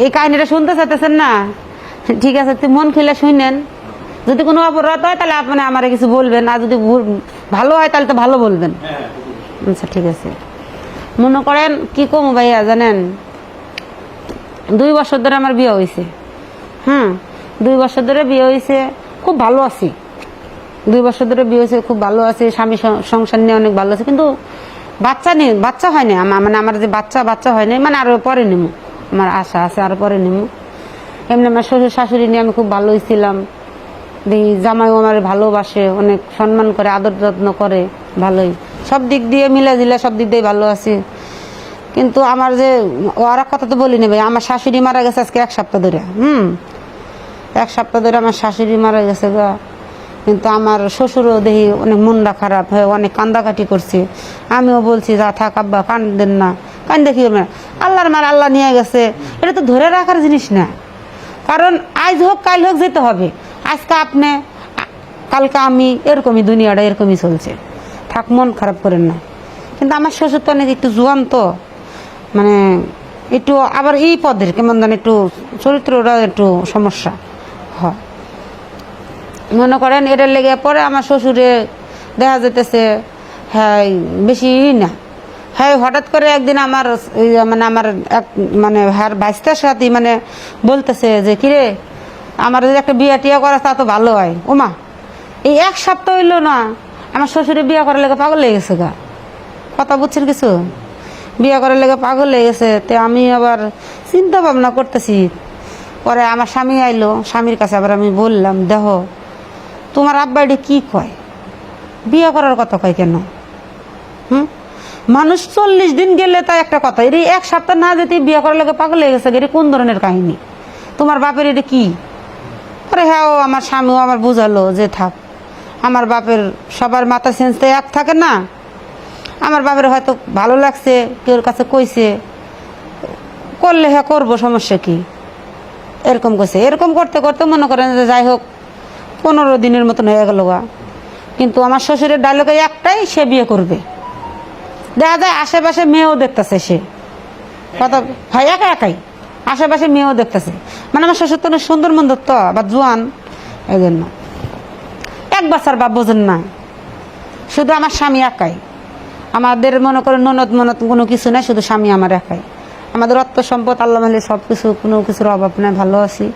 এই কাহিনীটা শুনতে চাইতেছেন না? ঠিক আছে তুই মন খেলে শুনেন। যদি কোনো অপরাধ হয় তাহলে আপনি আমারে কিছু বলবেন। আর যদি ভুল- হয় তাহলে তো ভালো বলবেন। আচ্ছা ঠিক আছে। মনে করেন কি কম ভাইয়া জানেন? দুই বছর ধরে আমার বিয়ে হয়েছে হ্যাঁ দুই বছর ধরে বিয়ে হয়েছে খুব ভালো আছি। দুই বছর ধরে বিয়ে হয়েছে খুব ভালো আছে। স্বামী সংসার নিয়ে অনেক ভালো আছে। কিন্তু বাচ্চা নেই বাচ্চা হয়নি। আমার মানে আমার যে বাচ্চা বাচ্চা হয়নি মানে আরও পরে নিমু। আমার আশা আছে, আর পরে নিমু। এমনি আমার শ্বশুর শাশুড়ি নিয়ে আমি খুব ভালোই ছিলাম। দেখি জামাইও আমার ভালোবাসে, অনেক সম্মান করে, আদর যত্ন করে, ভালোই। সব দিক দিয়ে মিলে দিলে সব দিক দিয়ে ভালো আছি। কিন্তু আমার যে আর কথা তো বলি নেবে আমার শাশুড়ি মারা গেছে আজকে এক সপ্তাহ ধরে, হুম? এক সপ্তাহ ধরে আমার শাশুড়ি মারা গেছে গা। কিন্তু আমার শ্বশুরও দেখি অনেক মনটা খারাপ হয়ে, অনেক কান্দাকাটি করছে। আমিও বলছি, যা থাক আব্বা, কান্দেন না। কান্দে কি আল্লাহর মার আল্লাহ নিয়ে গেছে। এটা তো ধরে রাখার জিনিস না। কারণ আজ হোক, কাল হোক, যেতে হবে। আজকে আপনি, কালকে আমি, এরকমই দুনিয়াটা এরকমই চলছে। থাক, মন খারাপ করেন না। কিন্তু আমার শ্বশুর তো অনেক একটু জোয়ান তো মানে একটু, আবার এই পদের কেমন জানি একটু চরিত্রটা একটু সমস্যা হয়। মনে করেন, এটার লেগে পরে আমার শ্বশুরে দেখা যেতেছে হ্যাঁ বেশি না। হ্যাঁ হঠাৎ করে একদিন আমার মানে আমার এক মানে হ্যার বাইশটার সাথে মানে বলতেছে যে, কিরে, আমার যদি একটা বিয়ে টিয়া করা তা তো ভালো হয়। ওমা, এই এক সপ্তাহ হইল না, আমার শ্বশুরে বিয়ে করার লেগে পাগল লেগে গেছে গা। কথা বুঝছেন কিছু? বিয়ে করার লেগে পাগল লেগে গেছে, তো আমি আবার চিন্তা ভাবনা করতেছি। পরে আমার স্বামী আইলো, স্বামীর কাছে আবার আমি বললাম, দেহ, তোমার আব্বা এটা কি কয়? বিয়ে করার কথা কয় কেন? হুম? মানুষ চল্লিশ দিন গেলে তাই একটা কথা, এর এক সপ্তাহ না যেতে বিয়ে করার লেগে পাগল হয়ে গেছে কোন ধরনের কাহিনী? তোমার বাপের এটা কি? পরে হ্যাঁ ও আমার স্বামীও আমার বুঝালো যে থাক। আমার বাপের সবার মাথা সেন্স তো এক থাকে না। আমার বাপের হয়তো ভালো লাগছে কেউর কাছে কইছে। করলে হ্যাঁ করব, সমস্যা কি? এরকম করছে এরকম করতে করতে মনে করেন যে যাই হোক, পনেরো দিনের মতন হয়ে গেল কিন্তু আমার শ্বশুরের ডায়লগে একটাই, সে বিয়ে করবে। দেখা যায় আশেপাশে মেয়েও দেখতেছে সে। কথা হয় একা একাই। আশেপাশে মেয়েও দেখতেছে। মানে আমার শ্বশুর তো সুন্দর মন্দ তো আবার জোয়ান এই জন্য এক বাচ্চার বাপ বোঝেন না। শুধু আমার স্বামী একাই। আমাদের মনে করেন ননদ মনত কোনো কিছু নাই, শুধু স্বামী আমার একাই। আমাদের অর্থ সম্পদ, আল্লাহ মাহলে সব কিছু কোনো কিছুর অভাব নাই, ভালো আছি।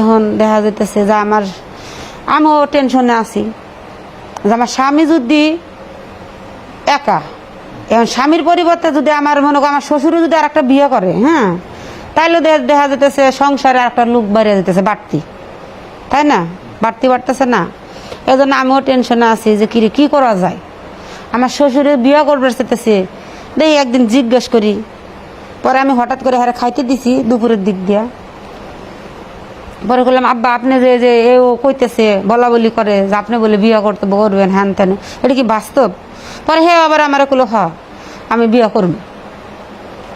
এখন দেখা যেতেছে যে আমার, আমিও টেনশনে আছি। যে আমার স্বামী যদি একা এখন স্বামীর পরিবর্তে যদি আমার, মনে করো আমার শ্বশুরও যদি আর একটা বিয়ে করে হ্যাঁ? তাইলে দেখা যেতেছে সংসারে একটা লোক বাড়িয়ে যেতেছে বাড়তি। তাই না? বাড়তি বাড়তেছে না। এই জন্য আমিও টেনশনে আছি যে কি কি করা যায়? আমার শ্বশুরে বিয়ে করবে চেতেছে দেখি একদিন জিজ্ঞেস করি। পরে আমি হঠাৎ করে হারে খাইতে দিছি দুপুরের দিক দিয়া। পরে বললাম আব্বা, আপনি যে যে এ ও কইতেছে বলা বলি করে যে আপনি বলে বিয়ে করতে করবেন, হ্যান তেন এটা কি বাস্তব? পরে হে আবার আমার কুলো হ, আমি বিয়ে করব।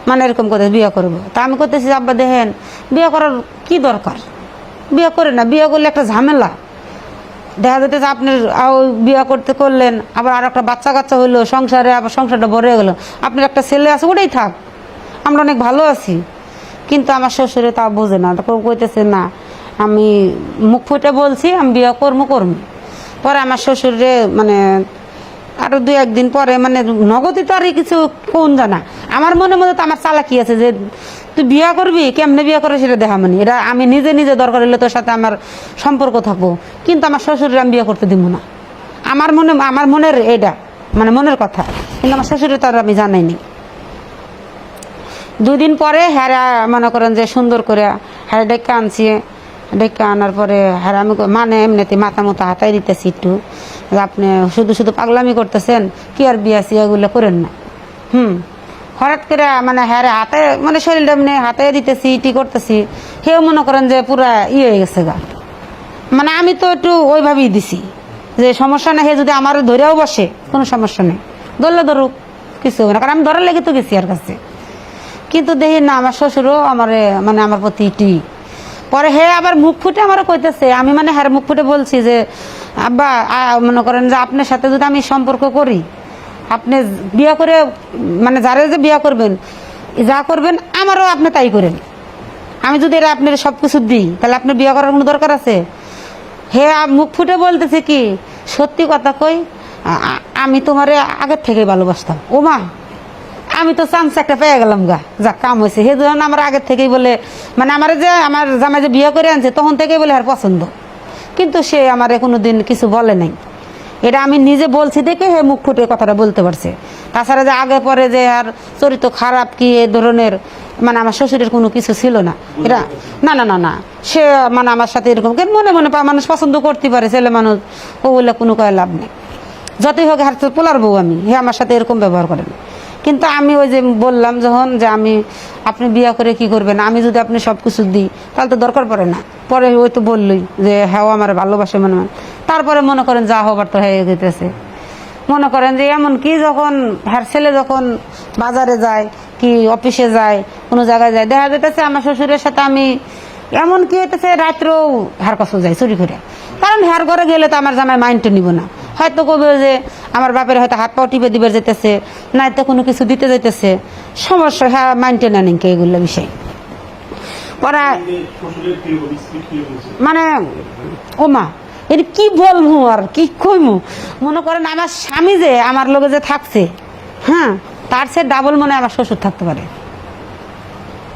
মানে এরকম করে বিয়ে করব। তা আমি করতেছি আব্বা, দেখেন, বিয়ে করার কি দরকার? বিয়ে করে না, বিয়ে করলে একটা ঝামেলা। দেখা যেতে যে আপনি বিয়ে করতে করলেন, আবার আর একটা বাচ্চা কাচ্চা হইল, সংসারে আবার সংসারটা বড় হয়ে গেলো। আপনার একটা ছেলে আছে, ওটাই থাক, আমরা অনেক ভালো আছি। কিন্তু আমার শ্বশুরে তা বোঝে না, তখন কইতেছে, না, আমি মুখ ফুটে বলছি, আমি বিয়ে করব করব। পরে আমার শ্বশুরে মানে আরও দুই, একদিন পরে মানে নগদই তো আর কিছু কোন জানা। আমার মনে মনে তো আমার চালাকি আছে যে, তুই বিয়া করবি? কেমনে বিয়া করে সেটা দেখা মানে? এটা আমি নিজে নিজে দরকার হলে তোর সাথে আমার সম্পর্ক থাকব। কিন্তু আমার শ্বশুরের আমি বিয়ে করতে দিব না। আমার মনে, আমার মনের এটা মানে মনের কথা। কিন্তু আমার শ্বশুরের তো আর আমি জানাইনি দুই দিন পরে হ্যারা মনে করেন যে সুন্দর করে হ্যারা ডেকে আনছি। ডেকে আনার পরে হ্যারা আমি মানে এমনিতে মাথা মতো হাতাই দিতেছি একটু। যে আপনি শুধু শুধু পাগলামি করতেছেন, কি আর বিয়া সিয়া এগুলো করেন না। হুম। হঠাৎ করে মানে হ্যারে হাতে মানে শরীরটা এমনি হাতে দিতেছি, ইটি করতেছি, সেও মনে করেন যে পুরা ইয়ে হয়ে গেছে গা। মানে আমি তো একটু ওইভাবেই দিছি, যে সমস্যা না হে যদি আমার ধরেও বসে, কোনো সমস্যা নেই। ধরলে ধরুক, কিছু হবে না, কারণ আমি ধরার লেগে তো গেছি আর কাছে। কিন্তু দেখি না, আমার শ্বশুরও আমার মানে আমার প্রতি ইটি পরে হে আবার মুখ ফুটে আমারও কইতেছে। আমি মানে হ্যাঁ মুখ ফুটে বলছি যে, আব্বা মনে করেন যে আপনার সাথে যদি আমি সম্পর্ক করি, আপনি বিয়ে করে মানে যারা যে বিয়ে করবেন, যা করবেন আমারও আপনি তাই করেন। আমি যদি এরা আপনার সব কিছু দিই, তাহলে আপনার বিয়ে করার কোনো দরকার আছে? হে মুখ ফুটে বলতেছে কি, সত্যি কথা কই আমি তোমারে আগের থেকে ভালোবাসতাম। ও মা আমি তো চান্স একটা পেয়ে গেলাম গা। যা কাম হয়েছে হে ধরুন আমার আগের থেকেই বলে মানে আমার যে আমার জামাই যে বিয়ে করে আনছে তখন থেকেই বলে আর পছন্দ। কিন্তু সে আমার কোনো দিন কিছু বলে নাই। এটা আমি নিজে বলছি দেখে হে মুখ ফুটে কথাটা বলতে পারছে। তাছাড়া যে আগে পরে যে আর চরিত্র খারাপ কি এ ধরনের মানে আমার শ্বশুরের কোনো কিছু ছিল না। এটা না না না না। সে মানে আমার সাথে এরকম কিন্তু মনে মনে মানুষ পছন্দ করতে পারে ছেলে মানুষ। ও বলে কোনো কয় লাভ নেই। যতই হোক হার পোলার বউ আমি। হে আমার সাথে এরকম ব্যবহার করেন কিন্তু আমি ওই যে বললাম যখন যে আমি, আপনি বিয়া করে কি করবেন? আমি যদি আপনি সব কিছু দিই, তাহলে তো দরকার পড়ে না। পরে ওই তো বললই যে হ্যাঁ আমার ভালোবাসে মনে মনে। তারপরে মনে করেন যা হবার তো হয়ে যেতেছে মনে করেন যে, এমন কি যখন হ্যার ছেলে যখন বাজারে যায়, কি অফিসে যায়, কোনো জায়গায় যায়, দেখা যেতেছে আমার শ্বশুরের সাথে আমি এমন কি হইতেছে, রাত্রেও হার কাছে যায় চুরি করে। কারণ হ্যার ঘরে গেলে তো আমার জামাই মাইন্ডটা নিব না। হয়তো কবে যে আমার বাপের হয়তো হাত পাও টিপে দিবে যেতেছে নাই তো কোনো কিছু দিতে যাইতেছে। সমস্যা হ্যাঁ মাইন্ডে না নিকে এগুলো বিষয়। ওরা? মানে ও মা এটা কি বলব আর কি কইমু? মনে করেন আমার স্বামী যে আমার লগে যে থাকছে হ্যাঁ তার সে ডাবল মনে আমার শ্বশুর থাকতে পারে।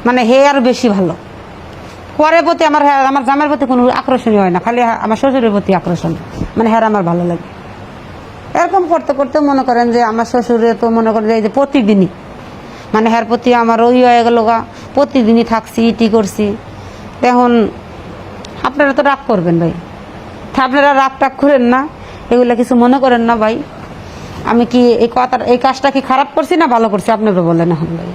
মানে হে আর বেশি ভালো। পরের প্রতি আমার হ্যাঁ আমার জামার প্রতি কোনো আকর্ষণই হয় না, খালি আমার শ্বশুরের প্রতি আকর্ষণ। মানে হ্যাঁ আমার ভালো লাগে। এরকম করতে করতে মনে করেন যে আমার শ্বশুরে তো মনে করেন যে এই যে প্রতিদিনই মানে হ্যার প্রতি আমার ওই হয়ে গেল গা, প্রতিদিনই থাকছি, ইটি করছি। এখন আপনারা তো রাগ করবেন ভাই। আপনারা রাগ টাগ করেন না, এগুলো কিছু মনে করেন না ভাই। আমি কি এই কথা এই কাজটা কি খারাপ করছি না ভালো করছি? আপনারা বলেন এখন ভাই।